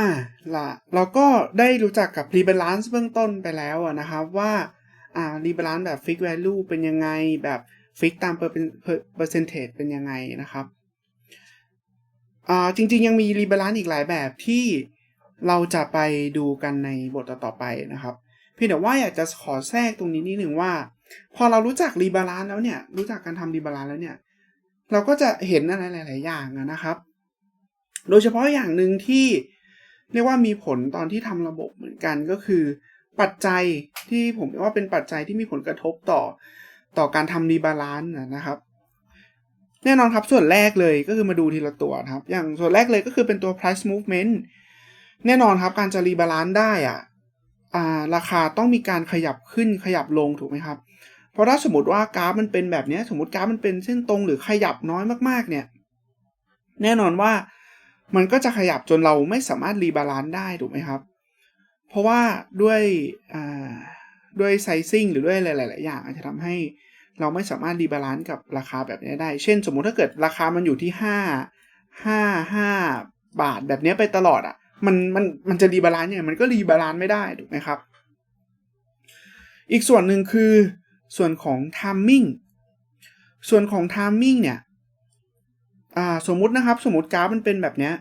อะละเราก็ได้รู้จักกับ rebalance เบื้องต้นไปแล้วอะนะครับว่าอ่า rebalance แบบ fix value เป็นยังไงแบบ fix ตาม per percentage เทเป็นยังไงนะครับอ่าจริงๆยังมี rebalance อีกหลายแบบที่เราจะไปดูกันในบทต่อไปนะครับ เพียงแต่ว่าอยากจะขอแทรกตรงนี้นิดหนึ่งว่า พอเรารู้จัก rebalance แล้วเนี่ย รู้จักการทำ rebalance แล้วเนี่ย เราก็จะเห็นอะไรหลาย ๆ อย่างนะครับ โดยเฉพาะอย่างหนึ่งที่ เรียกว่ามีผลตอนที่ทำระบบเหมือนกันก็คือ ปัจจัยที่ผมว่าเป็นปัจจัยที่มีผลกระทบต่อต่อการทำรีบาลานซ์นะครับ แน่นอนครับส่วนแรกเลยก็คือมาดูทีละตัวครับ อย่างส่วนแรกเลยก็คือเป็นตัว price movement แน่นอนครับการจะรีบาลานซ์ได้อะอ่าราคาต้องมีการขยับขึ้นขยับลงถูกไหมครับ เพราะถ้าสมมติว่ากราฟมันเป็นแบบนี้สมมติกราฟมันเป็นเส้นตรงหรือขยับน้อยมากๆเนี่ย แน่นอนว่า มันก็จะขยับจนเราไม่สามารถรีบาลานซ์ได้ถูกไหมครับ เพราะว่าด้วยด้วยไซซิ่งหรือด้วยหลาย ๆ อย่าง อาจจะทำให้เราไม่สามารถรีบาลานซ์กับราคาแบบนี้ได้ เช่น สมมุติถ้าเกิดราคามันอยู่ที่ห้าห้าห้าบาทแบบนี้ไปตลอดอะ่ะมันมันมันจะรีบาลานซ์เนี่ยมันก็รีบาลานซ์ไม่ได้ถูกไหมครับ อีกส่วนหนึ่งคือส่วนของ timing ส่วนของ timing เนี่ย อ่าสมมุตินะครับ สมมติกราฟมันเป็นแบบเนี้ย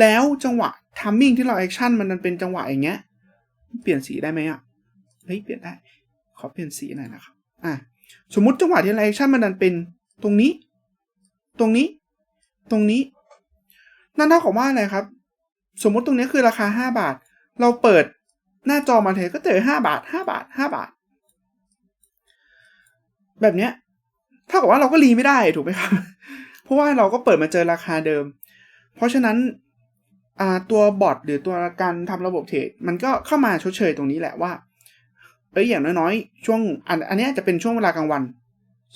แล้วจังหวะ timing ที่เราแอคชั่นมันเป็นจังหวะอย่างเงี้ย เปลี่ยนสีได้ไหมอะเฮ้ยเปลี่ยนได้ขอเปลี่ยนสีหน่อยนะครับอะสมมุติจังหวะที่เราแอคชั่นมันเป็นตรงนี้ ตรงนี้ ตรงนี้ นั่นเท่ากับว่าอะไรครับ สมมุติตรงนี้คือราคาห้าบาท เราเปิดหน้าจอมาเทก็เจอห้าบาทห้าบาทห้าบาท แบบเนี้ย เท่ากับว่าเราก็รีไม่ได้ถูกไหมครับ เพราะว่าเราก็เปิดมาเจอราคาเดิม เพราะฉะนั้นตัวบอทหรือตัวการทำระบบเทรดมันก็เข้ามาชดเชยตรงนี้แหละว่าเอ้ยอย่างน้อยๆ ช่วงอันอันนี้จะเป็นช่วงเวลากลางวัน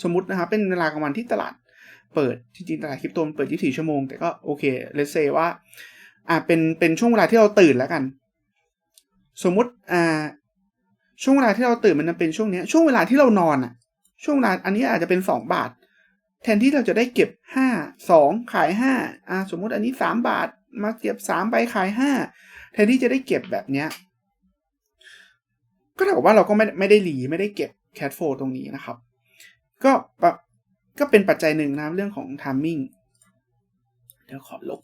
สมมตินะครับเป็นเวลากลางวันที่ตลาดเปิดจริงๆตลาดคริปโตมันเปิด 24 ชั่วโมง แต่ก็โอเคเลเซว่าอ่าเป็นเป็นช่วงเวลาที่เราตื่นแล้วกัน สมมุติอ่าช่วงเวลาที่เราตื่นมันเป็นช่วงนี้ช่วงเวลาที่เรานอนอะ ช่วงเวลาอันนี้อาจจะเป็น 2 บาท แทนที่เราจะได้เก็บ 5 2 ขาย5อ่าสมมุติอันนี้ 3 บาทมาเก็บ3ไปขาย 5 แทนที่จะได้เก็บแบบเนี้ยก็เท่ากับว่าเราก็ไม่ไม่ได้หลีไม่ได้เก็บแคทโฟตรงนี้นะครับ ก็ก็เป็นปัจจัยหนึ่งนะเรื่องของทามมิ่งเดี๋ยวขอลบ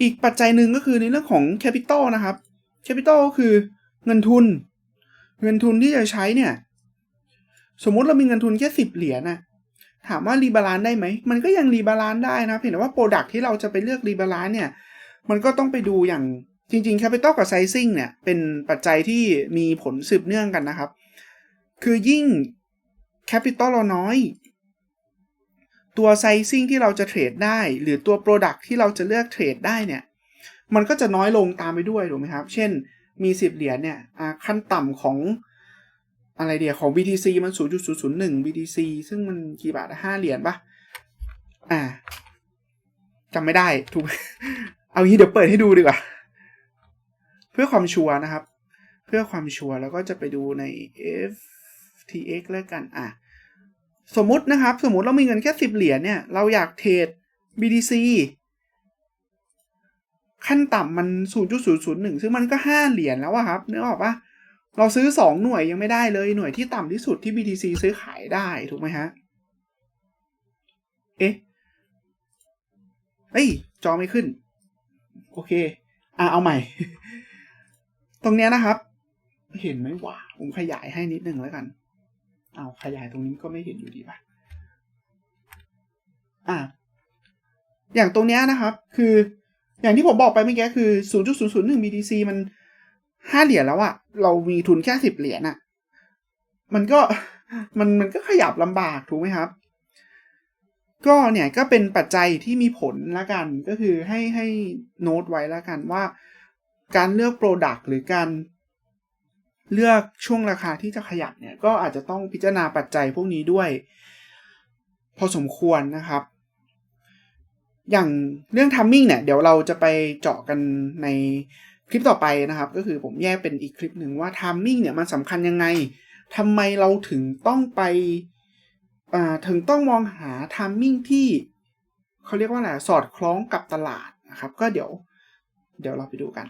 อีกปัจจัยหนึ่งก็คือในเรื่องของแคปิตอลนะครับแคปิตอลก็คือเงินทุน เงินทุนที่จะใช้เนี่ย สมมุติเรามีเงินทุนแค่สิบเหรียญนะถามว่ารีบาลานได้ไหม มันก็ยังรีบาลานได้นะเพียงแต่ว่าโปรดักที่เราจะไปเลือกรีบาลานเนี่ย มันก็ต้องไปดูอย่างจริงๆ Capital กับ Sizing เนี่ย เป็นปัจจัยที่มีผลสืบเนื่องกันนะครับ คือยิ่ง Capital เราน้อย ตัว Sizing ที่เราจะเทรดได้ หรือตัว Product ที่เราจะเลือกเทรดได้เนี่ย มันก็จะน้อยลงตามไปด้วยถูกไหมครับ เช่นมี 10 เหรียญเนี่ยขั้นต่ำของ อะไรเดียวของ BTC มัน 0.001 BTC ซึ่งมันกี่บาทห้าเหรียญปะอ่าจำไม่ได้ถูก เอางี้เดี๋ยวเปิดให้ดูดีกว่า เพื่อความชัวร์นะครับ เพื่อความชัวร์แล้วก็จะไปดูใน FTX แล้วกันอะสมมุตินะครับ สมมุติเรามีเงินแค่สิบเหรียญเนี่ย เราอยากเทรด BTC ขั้นต่ำมัน 0.001 ซึ่งมันก็ 5 เหรียญแล้วอะครับนึกออกปะ เราซื้อ 2 หน่วยยังไม่ได้เลยหน่วยที่ต่ำที่สุดที่ BTC ซื้อขายได้ถูกไหมฮะ เอ๊ะเอ้ย จอไม่ขึ้น โอเค อะเอาใหม่ ตรงเนี้ยนะครับ เห็นไหมวะผมขยายให้นิดนึงแล้วกัน เอาขยายตรงนี้ก็ไม่เห็นอยู่ดีป่ะ อ่าอย่างตรงเนี้ยนะครับ คืออย่างที่ผมบอกไปเมื่อกี้คือ 0.001 BTC มัน ห้าเหรียญแล้วอะเรามีทุนแค่สิบเหรียญอะมันก็มันมันก็ขยับลำบากถูกไหมครับ ก็เนี่ยก็เป็นปัจจัยที่มีผลละกันก็คือให้ให้โน้ตไว้ละกันว่า การเลือกโปรดักต์หรือการเลือกช่วงราคาที่จะขยับเนี่ย ก็อาจจะต้องพิจารณาปัจจัยพวกนี้ด้วย พอสมควรนะครับ อย่างเรื่องทัมมิ่งเนี่ย เดี๋ยวเราจะไปเจาะกันใน คลิปต่อไปนะครับ ก็คือผมแยกเป็นอีกคลิปหนึ่งว่าทามมิ่งเนี่ยมันสำคัญยังไงทำไมเราถึงต้องไปถึงต้องมองหาทามมิ่งที่เขาเรียกว่าอะไรสอดคล้องกับตลาดนะครับ ก็เดี๋ยว เดี๋ยวเราไปดูกัน